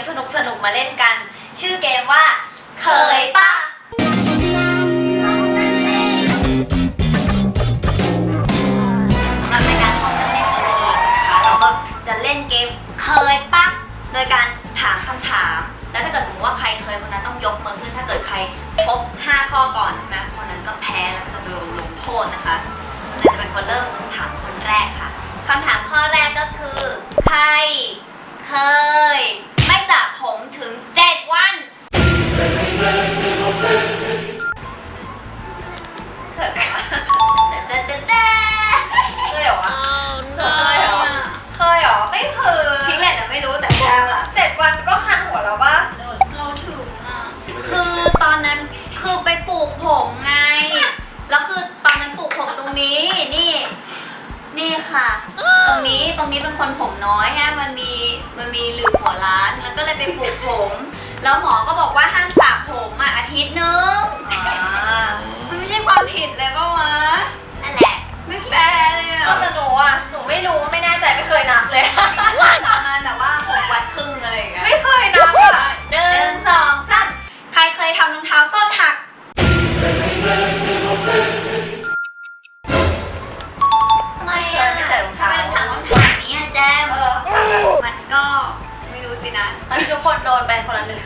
มสนุกสนุกมาเล่นกัน ชื่อเกมว่า เคยปะสำหรับรายการของกันเล่น EP นะคะเราก็จะเล่นเกมเคยปะโดยการถามคำถาม แล้วถ้าเกิดสมมติว่าใครเคยคนนั้นต้องยกมือขึ้นถ้าเกิดใครครบ5ข้อก่อนใช่ไหมคนนั้นก็แพ้แล้วก็จะโดนลงโทษนะคะเราจะเป็นคนเริ่มถาม ค่ะ ตรงนี้ตรงนี้เป็นคนผมน้อยฮะมันมีมันมีหลืบหัวล้าน แล้วก็เลยไปปลูกผม แล้วหมอก็บอกว่าห้ามสระผมอะอาทิตย์นึงมันไม่ใช่ความผิดเลยปะวะนั่นแหละไม่แฟร์เลยเอาอะแต่หนูอะ หนูไม่รู้ไม่แน่ใจไม่เคยนับเลย ประมาณแบบว่าหกวันครึ่งอะไรอย่างเงี้ยไม่เคยนับอะหนึ่งสองสามใครเคยทำรองเท้าส้นหัก ดนไปคนละหนึ่ง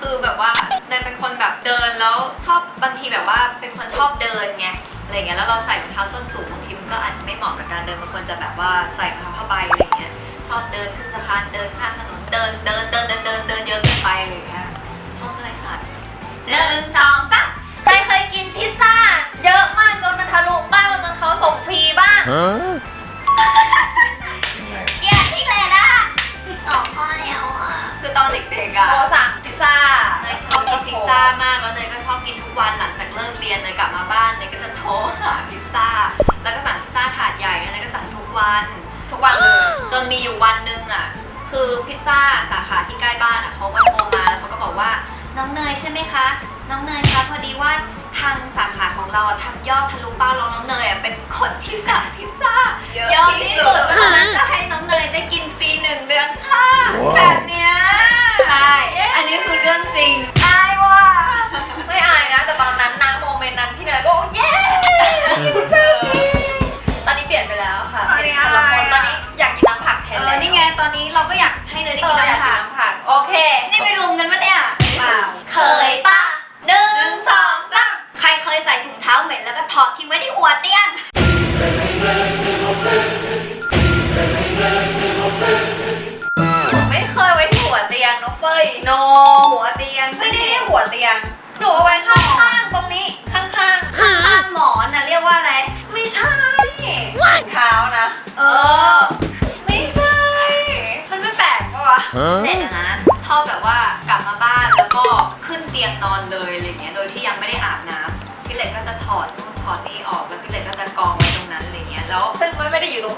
คือแบบว่าเนยเป็นคนแบบเดินแล้วชอบบางทีแบบว่าเป็นคนชอบเดินไงอะไรเงี้ยแล้วเราใส่รองเท้าส้นสูงบางทีมันก็อาจจะไม่เหมาะกับการเดินบางคนจะแบบว่าใส่รองเท้าผ้าใบอะไรเงี้ยชอบเดินขึ้นสะพานเดินข้ามถนนเดินเดินเดินเดินเดินเดินเยอะเกินไปอะไรเงี้ยส้นเลยหักหนึ่งสองสามใครเคยกินพิซซ่า เยอะมากจนมันทะลุเป้าจนเขาส่งฟรีบ้าง อนเด็กๆอะโทรสั่งพิซซ่าเนยชอบกินพิซซ่ามากแล้วเนยก็ชอบกินทุกวันหลังจากเลิกเรียนเนยกลับมาบ้านเนยก็จะโทรหาพิซซ่า แล้วก็สั่งพิซซ่าถาดใหญ่แล้วเนยก็สั่งทุกวัน ทุกวันเลย จนมีอยู่วันหนึงอะ คือพิซซ่าสาขาที่ใกล้บ้านอะเขาก็โทรมาแล้วเขาก็บอกว่า น้องเนยใช่ไหมคะ น้องเนยคะพอดีว่าทางสาขาของเราอะทำยอดทะลุเป้าแล้วน้องเนยอะเป็นคนที่สั่งพิซซ่าเยอะเยอะที่ที่สุสุดดเพราะฉะนั้นจะ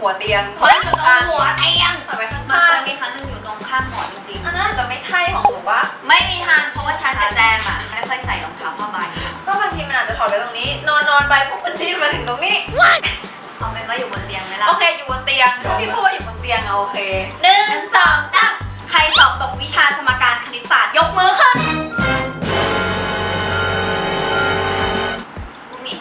หัวเตียงเฮ้ยอยู่ตรงหัวเตียงถอยไปข้างมันเคยๆมีครั้งหนึงอยู่ตรงข้างหมอนจริงอันนั้นอาจจะไม่ใช่ของหนูปะๆไม่มีทางเพราะว่าฉันกับแจมอะไม่ค่อยใส่รองเท้าผ้าใบก็บางทีมันอาจจะถอดไปตรงนี้ นอนนอนๆไปปุ๊บมันดิ้นมาถึงตรงนี้เอาเป็นว่าอยู่บนเตียงไหมล่ะโอเคอยู่บนเตียงพี่พูดว่าอยู่บนเตียงอะโอเคหนึ่งสองสามใครสอบตกวิชาสมการคณิตศาสตร์ยกมือขึ้นพวกนี้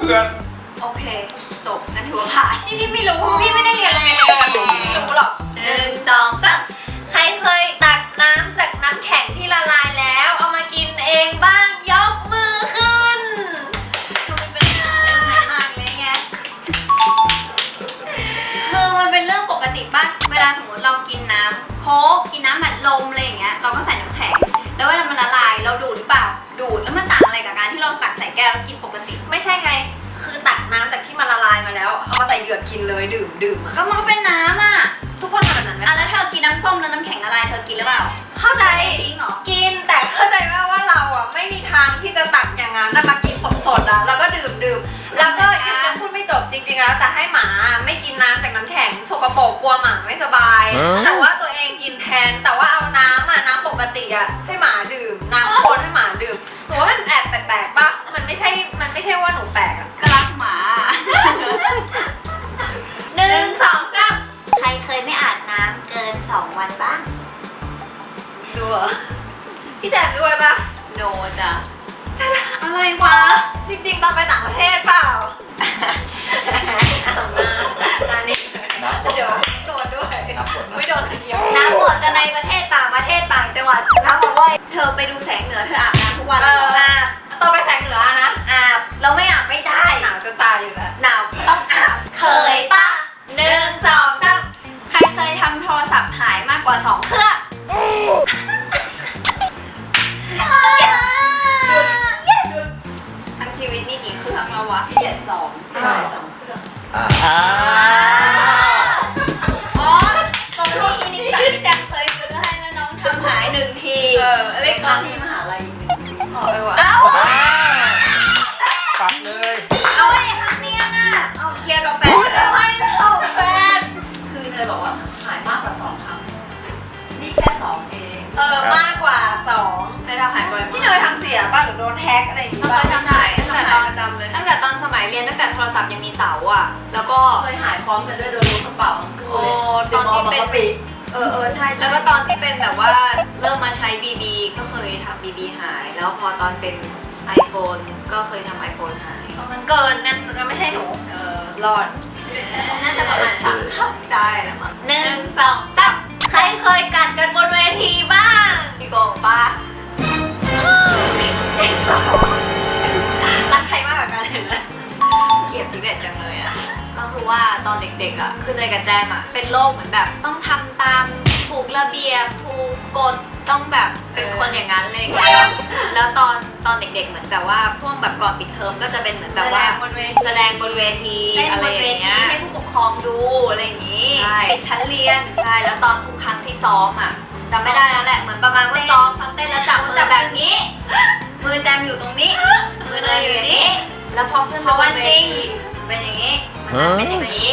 เพื่อน รือเปล่าเข้าใจทิ้งเหรอกินแต่เข้าใจไหมว่าเราอะไม่มีทางที่จะตักอย่างนั้นน่ะมากินสดๆอะแล้วก็ดื่มดื่มแล้วก็ยังยังพูดไม่จบจริงๆแล้ว แต่ให้หมาไม่กินน้ำจากน้ำแข็งสกปรกกลัวหมาไม่สบาย แต่ว่าตัวเองกินแทน แต่ว่าเอาน้ำอะน้ำปกติอะให้หมาดื่มน้ำข้นให้หมาดื่มหนูว่ามันแอบแปลกๆปะมันไม่ใช่มันไม่ใช่ว่าหนูแปลกอะก็รักหมาหนึ่งสองสามใครเคยไม่อาบน้ำเกิน2วันบ้างดู เหรอ พี่แจมด้วยปะโนจ้ะอะไรวะ จริงๆตอนไปต่างประเทศเปล่าเอาหน้าอันนี้นับหมดเดี๋ยวนะโดนด้วย นับหมดนะไม่โดนคนเดียวน้ำหมดจะในประเทศต่างประเทศต่างจังหวัดน้ำบอกว่าเธอไปดูแสงเหนือเธออาบน้ำทุกวันเอออาบตอนไปแสงเหนือนะอาบเราไม่อาบไม่ได้หนาวจะตายอยู่แล้วหนาวต้องอาบเคยปะหนึ่งสองสามใครเคยทำโทรศัพท์หายมากกว่าสองเครื่อง ว่าสองเคยทำหายบ่อยพี่มากเนยทำเสียป่ะหรือโดนแฮกอะไรอย่างงี้ป่ะเคยทำหายตั้งแต่ตอนประจำเลยตั้งแต่ตอนสมัยเรียนตั้งแต่โทรศัพท์ยังมีเสาอะ แล้วก็เคยหายพร้อมกันด้วยโดนล้วงกระเป๋าทั้งคู่โอ้เลยตอนที่เป็นดี๋ยวมงมาก็ปิดเออเออใช่แล้วก็ตอนที่เป็นแบบว่าเริ่มมาใช้ BB ก็เคยทำ BB หาย แล้วพอตอนเป็น iPhone ก็เคยทำ iPhone หายมันเกินนั่นนั่นไม่ใช่หนู เออรอด น่าจะประมาณสามครั้งได้แล้วมั้งหนึ่งสองสาม ใครเคยกัดกันบนเวทีบ้างพี่โกงป้าเลขสองรักใครมากกว่ากันเห็นไหมเกลียดพี่เด็ดจังเลยอะก็คือว่าตอนเด็กๆอะคือเนยกับแจมอะเป็นโรคเหมือนแบบ ต้องทำตามถูกระเบียบถูกกฎต้องแบบเป็นคนอย่างนั้นเลยอย่างเงี้ยแล้วตอน ตอนเด็กๆ เหมือนแบบว่าพวกแบบก่อนปิดเทอมก็จะเป็นเหมือนแบบว่าแสดงบนเวที แสดงบนเวทีเล่นอะไรบนอเวย่างทีเงี้ย ให้ผู้ปกครองดูอะไรอย่างงี้ใช่ ปิดชั้นเรียนใช่แล้วตอนทุกครั้งที่ซ้อมอะจำไม่ได้แล้วแหละเหมือนประมาณว่าซ้อมซ้อมเต้นแล้วจับมือแบบนี้ มือแจมอยู่ตรงนี้ มือเนยอยู่อย่างนี้ แล้วพอขึ้นพอวันจริงเป็นอย่างนี้มันเป็นอย่างนี้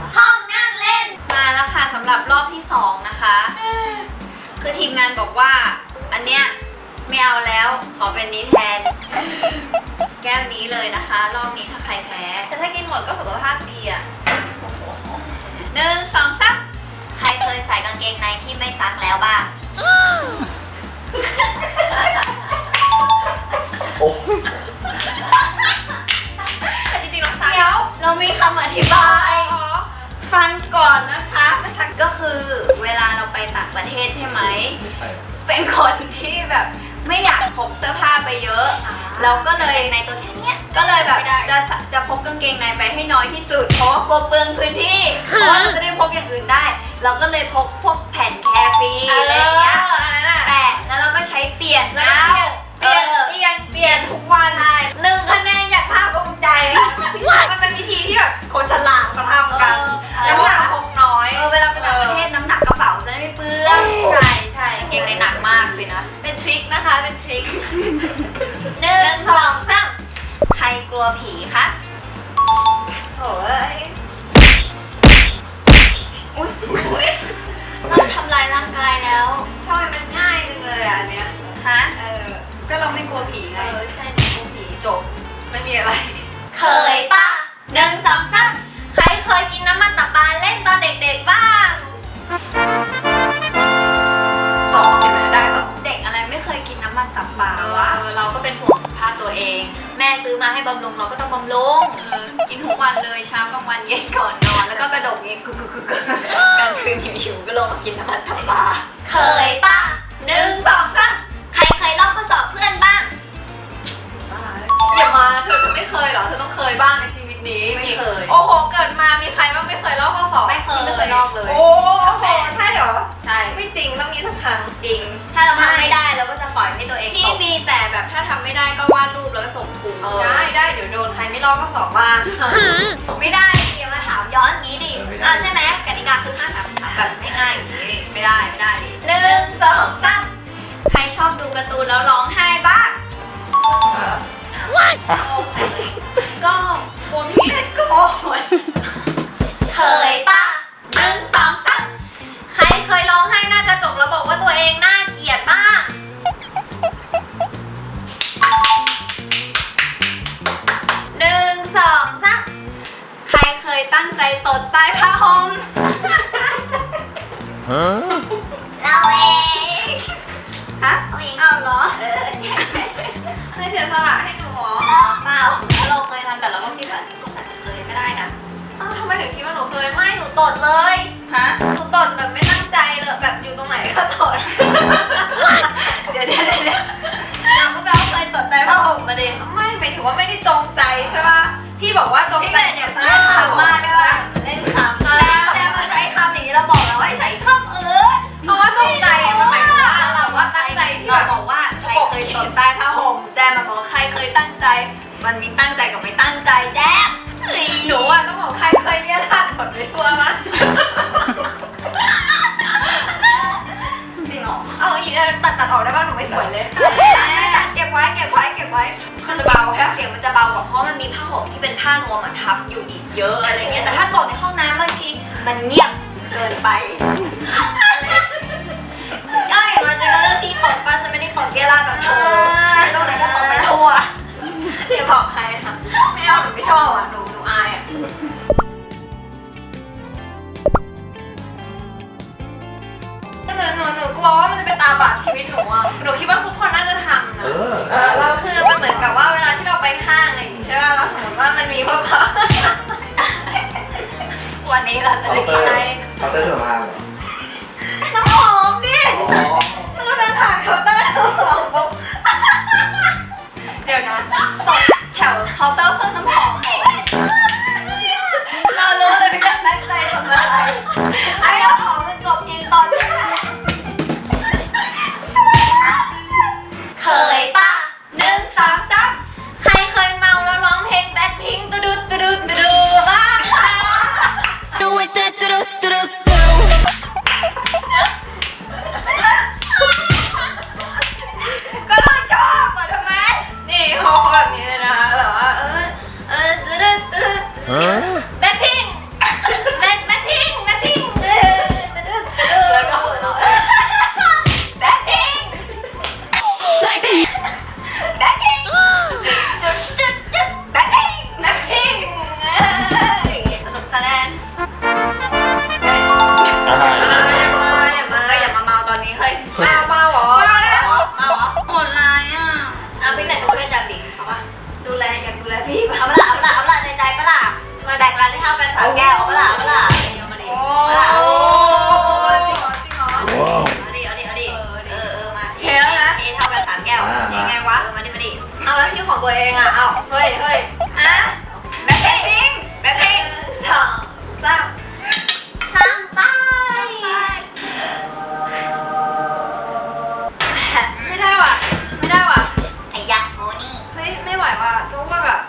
วามว่าอะไรวะ ห้องนั่งเล่น มาแล้วค่ะสำหรับรอบที่สองนะคะ คือทีมงานบอกว่า อันเนี้ยไม่เอาแล้วขอเป็นนี้แทน แก้วนี้เลยนะคะ รอบนี้ถ้าใครแพ้ แต่ถ้ากินหมดก็สุขภาพดีอะหนึ่งสองสามใครเคยใส่กางเกงในที่ไม่ซักแล้วบ้าง โอ้แต่จริงๆเราซักเดี๋ยวเรามีคำอธิบายอ๋อฟัง ก่อนนะคะประสันก็คือเวลาเราไปต่างประเทศใช่ไหม ไม่ใช่เป็นคนที่แบบไม่อยากพกเสื้อผ้าไปเยอะเราก็เลยในตัวแค่เนี้ยก็เลยแบบจะจะพกกางเกงในไปให้น้อยที่สุด เพราะว่ากลัวเปลืองพื้นที่เพราะว่าเราจะได้พกอย่างอื่นได้ เราก็เลยพกพวกแผ่นแคฟีอะไรเงี้ยแปะแล้วเราก็ใช้เปลี่ยนเปลี่ยนเปลี่ยนเปลี่ยนทุกวันหนึ่งคะแนนอยากภาคภูมิใจมันเป็นวิธีที่แบบคนฉลาดเขาทำกัน น้ำหนักคงน้อย เออเวลาไปต่างประเทศน้ำหนักกระเป๋าจะไม่เปื้อนใช่ใช่เก่งในหนักมากสินะ เป็นทริคนะคะ เป็นทริคหนึ่งสองสามใครกลัวผีคะโอ้ยอุ้อุ้เราทำลายร่างกายแล้วทำไมมันง่ายจังเลยอะอันเนี้ยฮะเออก็เราไม่กลัวผีไงเออใช่ไม่กลัวผีจบไม่มีอะไร เคยปะหนึ่งสองสาม เคยกินน้ำมันตับปลาเล่นตอนเด็กๆบ้างสองเห็นไหมได้สองเด็กอะไรไม่เคยกินน้ำมันตับปลาเออวะเราก็เป็นห่วงสุขภาพตัวเอง แม่ซื้อมาให้บำรุงเราก็ต้องบำรุงเออกินทุกวันเลยเช้ากลางวันเย็นก่อนนอน แล้วก็กระดกเองกึกกึกกึกกึกกลางคืนหิวๆก็ลงมากินน้ำมันตับปลาเคยปะหนึ่งสองสามใครเคยลอกข้อสอบเพื่อนบ้างอย่ามาเธอเธอไม่เคยเหรอเธอต้องเคยบ้างในชีวิต นี้ไม่เคย โอ้โห เกิดมามีใครบ้างไม่เคยลอกข้อสอบไม่เคย ไม่เคยลอกเลย โอ้โหใช่เหรอ ใช่ ไม่จริงต้องมีสักครั้งจริง ถ้าเราทำไม่ได้เราก็จะปล่อยให้ตัวเองพี่ตกมีแต่แบบถ้าทำไม่ได้ก็วาดรูปแล้วก็ส่งครูเออได้ได้เดี๋ยวโดนใครไม่ลอกข้อสอบบ้างไม่ได้ดิอย่ามาถามย้อนอย่างนี้ดิอ่าใช่ไหมกติกาคือห้ามถามถามแบบง่ายๆอย่างนี้ไม่ได้ไม่ได้ดิหนึ่งสองสามใครชอบดูการ์ตูนแล้วร้องไห้บ้างก็ กลัวพี่เด็ดโกรธเคยปะหนึ่งสองสาม แบบอยู่ตรงไหนก็ตดเดี๋ยวเดี๋ยวเดี๋ยวเดี๋ยวเราก็แปลว่าเคยตดใต้ผ้าห่มมาดิไม่หมายถึงว่าไม่ได้จงใจใช่ป่ะ พี่บอกว่าจงพี่ใจเล่นเนี่ยเล่นคำมากด้วยว่ะเล่นคำตอนแรกแจมาใช้คำอย่างนี้เราบอกแล้วว่าให้ใช้คำเออเพราะว่าจงใจมันหมายถึงว่าเราว่าตั้งใจที่เราแบบบอกว่าใครเคยตดใต้ผ้าห่มแจมมาบอกว่าใครเคยตั้งใจ มันมีตั้งใจกับไม่ตั้งใจแจมเฮ้ยหนูอะต้องบอกใครเคยเรียกท่าตดไปทั่วมั้ ที่เป็นผ้านวมมาทับอยู่อีกเยอะอะไรเงี้ยแต่ถ้าตดในห้องน้ำบางทีมันเงียบเกินไปก็อย่างน้อยจะก็เลือกที่ตดป่ะฉันไม่ได้ตดเกล่าแบบเธอตรงไหนก็ตดไปทั่วอย่าบอกใครนะไม่เอาหนูไม่ชอบอะหนูหนูอายอะหนูหนูหนูกลัวว่ามันจะเป็นตาบาปชีวิตหนูอะหนูคิดว่าทุกคนน่าจะทำนะเออเออเราคือมันเหมือนกับว่าเวลาที่เรา ไปห้างอะไรอย่างงี้ใช่ป่ะเราสมมติว่ามันมีพวกเขา วันนี้เราจะเคาได้น์เตอร์ใช้เคาน์เตอร์เครื่องสำอางเหรอน้ำหอมดิอ๋อเราเดินผ่านเคาน์เตอร์น้ำหอมปุ๊บเดี๋ยวนะตดแถวเคาน์เตอร์เครื่องน้ำหอมเรารู้เลยพี่กันตั้งใจทำอะไร แล้วที่ของตัวเองอะเอาเฮ้ยเฮ้ยอะแบ็คพิงแบ็คพิงสองสามทางไปไม่ได้ว่ะ ไม่ได้ว่ะ ไอ้ยักษ์โมนี่ เฮ้ย ไม่ไหวว่ะทุกว่าแบบ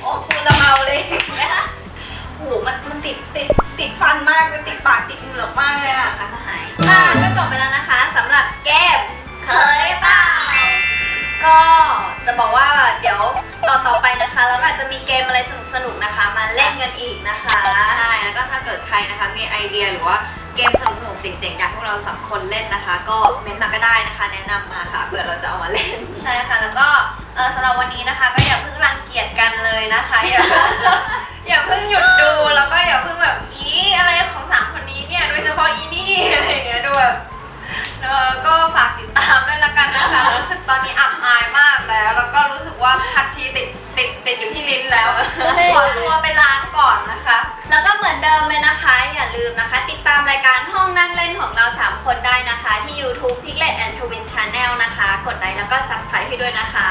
โอ้กูละเมาเลยนะโหมันมันติดติดติดฟันมากมันติดปากติดเหงือกมากเลยอะ จะบอกว่าเดี๋ยวต่อต่อไปนะคะเราก็อาจจะมีเกมอะไรสนุกๆนะคะ มาเล่นกันอีกนะคะ ใช่แล้วก็ถ้าเกิดใครนะคะมีไอเดียหรือว่าเกมสนุกๆเจ๋งๆอยากให้พวกเราสามคนเล่นนะคะ ก็เม้นต์มาก็ได้นะคะ แนะนำมาค่ะเผื่อเราจะเอามาเล่น ใช่ค่ะแล้วก็เอ่อสำหรับวันนี้นะคะก็อย่าเพิ่งรังเกียจกันเลยนะคะอย่า อย่าเพิ่งหยุดดูแล้วก็อย่าเพิ่งแบบอีอะไรของ ติดติดอยู่ที่ลิ้นแล้วขอตัวไปล้างก่อนนะคะ แล้วก็เหมือนเดิมเลยนะคะ อย่าลืมนะคะ ติดตามรายการห้องนั่งเล่นของเรา 3 คนได้นะคะ ที่ YouTube Piglet and Twin Channel นะคะ กดไลค์แล้วก็ Subscribe ให้ด้วยนะคะ